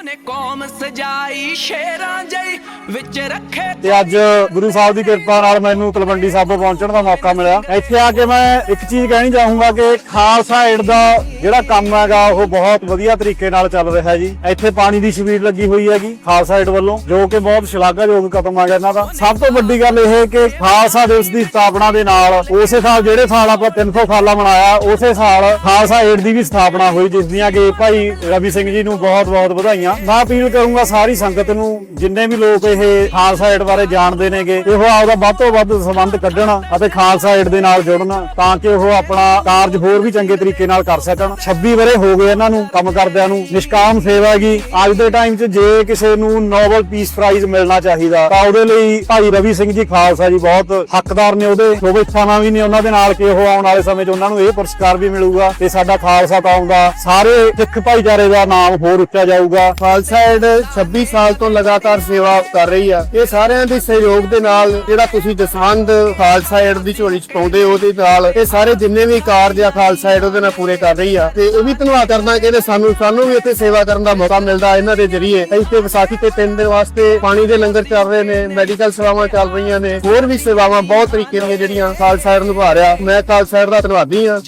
ਉਹਨੇ ਕੌਮ ਸਜਾਈ ਸ਼ੇਰਾਂ ਜਈ ਵਿੱਚ ਰੱਖੇ ਤੇ ਅੱਜ ਗੁਰੂ ਸਾਹਿਬ ਦੀ ਕਿਰਪਾ ਨਾਲ ਮੈਨੂੰ ਤਲਵੰਡੀ ਸਾਬੋ ਪਹੁੰਚਣ ਦਾ ਮੌਕਾ ਮਿਲਿਆ। ਇੱਥੇ ਆ ਕੇ ਮੈਂ ਇੱਕ ਚੀਜ਼ ਕਹਿਣੀ ਚਾਹੂੰਗਾ ਕਿ ਖਾਲਸਾ ਏਡ ਦਾ ਜਿਹੜਾ ਕੰਮ ਹੈਗਾ, ਉਹ ਬਹੁਤ ਵਧੀਆ ਤਰੀਕੇ ਨਾਲ ਚੱਲ ਰਿਹਾ ਜੀ। ਇੱਥੇ ਪਾਣੀ ਦੀ ਛਬੀਲ ਲੱਗੀ ਹੋਈ ਹੈਗੀ ਖਾਲਸਾ ਏਡ ਵੱਲੋਂ, ਜੋ ਕਿ ਬਹੁਤ ਸ਼ਲਾਘਾਯੋਗ ਕਦਮ ਆ ਗਿਆ ਇਹਨਾਂ ਦਾ। ਸਭ ਤੋਂ ਵੱਡੀ ਗੱਲ ਇਹ ਕਿ ਖਾਲਸਾ ਦਿਵਸ ਦੀ ਸਥਾਪਨਾ ਦੇ ਨਾਲ, ਉਸੇ ਸਾਲ ਜਿਹੜੇ ਸਾਲ ਆਪਾਂ 300 ਸਾਲਾ ਮਨਾਇਆ, ਉਸੇ ਸਾਲ ਖਾਲਸਾ ਏਡ ਦੀ ਵੀ ਸਥਾਪਨਾ ਹੋਈ, ਜਿਸ ਦੀਆਂ ਕਿ ਭਾਈ ਰਵੀ ਸਿੰਘ ਜੀ ਨੂੰ ਬਹੁਤ ਬਹੁਤ ਵਧਾਈਆਂ। ਮੈਂ ਅਪੀਲ ਕਰੂੰਗਾ ਸਾਰੀ ਸੰਗਤ ਨੂੰ, ਜਿੰਨੇ ਵੀ ਲੋਕ ਇਹ ਖਾਲਸਾ ਏਡ ਬਾਰੇ ਜਾਣਦੇ ਨੇਗੇ, ਇਹੋ ਆਪਦਾ ਵੱਧ ਤੋਂ ਵੱਧ ਸੰਬੰਧ ਕੱਢਣ ਅਤੇ ਖਾਲਸਾ ਏਡ ਦੇ ਨਾਲ ਜੁੜਨ, ਤਾਂ ਕਿ ਉਹ ਆਪਣਾ ਕਾਰਜ ਹੋਰ ਵੀ ਚੰਗੇ ਤਰੀਕੇ ਨਾਲ ਕਰ ਸਕਣ। 26 ਵਰੇ ਹੋ ਗਏ ਇਹਨਾਂ ਨੂੰ ਕੰਮ ਕਰਦਿਆਂ ਨੂੰ, ਨਿਸ਼ਕਾਮ ਸੇਵਾ ਹੈਗੀ। ਅੱਜ ਦੇ ਟਾਈਮ 'ਚ ਜੇ ਕਿਸੇ ਨੂੰ ਨੋਬਲ ਪੀਸ ਪ੍ਰਾਈਜ਼ ਮਿਲਣਾ ਚਾਹੀਦਾ, ਤਾਂ ਉਹਦੇ ਲਈ ਭਾਈ ਰਵੀ ਸਿੰਘ ਜੀ ਖਾਲਸਾ ਜੀ ਬਹੁਤ ਹੱਕਦਾਰ ਨੇ ਉਹਦੇ। ਸ਼ੋਭਿੱਛਾਵਾਂ ਵੀ ਨੇ ਉਹਨਾਂ ਦੇ ਨਾਲ ਕਿ ਉਹ ਆਉਣ ਵਾਲੇ ਸਮੇਂ 'ਚ ਉਹਨਾਂ ਨੂੰ ਇਹ ਪੁਰਸਕਾਰ ਵੀ ਮਿਲੂਗਾ ਤੇ ਸਾਡਾ ਖਾਲਸਾ ਕੌਮ ਦਾ ਸਾਰੇ ਸਿੱਖ ਭਾਈਚਾਰੇ ਦਾ ਨਾਮ ਹੋਰ ਉੱਚਾ ਜਾਊਗਾ। ਖਾਲਸਾ ਏਡ 26 ਸਾਲ ਤੋਂ ਲਗਾਤਾਰ ਸੇਵਾ ਕਰ ਰਹੀ ਆ। ਇਹ ਸਾਰਿਆਂ ਦੇ ਸਹਿਯੋਗ ਦੇ ਨਾਲ ਜਿਹੜਾ ਤੁਸੀਂ ਦਸਵੰਦ ਖਾਲਸਾ ਏਡ ਦੀ ਝੋਲੀ ਚ ਪਾਉਂਦੇ ਹੋ, ਉਹਦੇ ਨਾਲ ਇਹ ਸਾਰੇ ਜਿੰਨੇ ਵੀ ਕਾਰਜ ਆ ਖਾਲਸਾ ਏਡ ਉਹਦੇ ਨਾਲ ਪੂਰੇ ਕਰ ਰਹੀ ਆ। ਤੇ ਇਹ ਵੀ ਧੰਨਵਾਦ ਕਰਦਾ ਕਹਿੰਦੇ ਸਾਨੂੰ ਸਾਨੂੰ ਵੀ ਇੱਥੇ ਸੇਵਾ ਕਰਨ ਦਾ ਮੌਕਾ ਮਿਲਦਾ ਇਹਨਾਂ ਦੇ ਜਰੀਏ। ਇੱਥੇ ਵਿਸਾਖੀ ਤੇ ਤਿੰਨ ਦਿਨ ਵਾਸਤੇ ਪਾਣੀ ਦੇ ਲੰਗਰ ਚੱਲ ਰਹੇ ਨੇ, ਮੈਡੀਕਲ ਸੇਵਾਵਾਂ ਚੱਲ ਰਹੀਆਂ ਨੇ, ਹੋਰ ਵੀ ਸੇਵਾਵਾਂ ਬਹੁਤ ਤਰੀਕੇ ਦੀਆਂ ਜਿਹੜੀਆਂ ਖਾਲਸਾ ਏਡ ਨਿਭਾ ਰਿਹਾ ਮੈਂ ਖਾਲਸਾ ਏਡ ਦਾ ਧੰਨਵਾਦੀ ਆ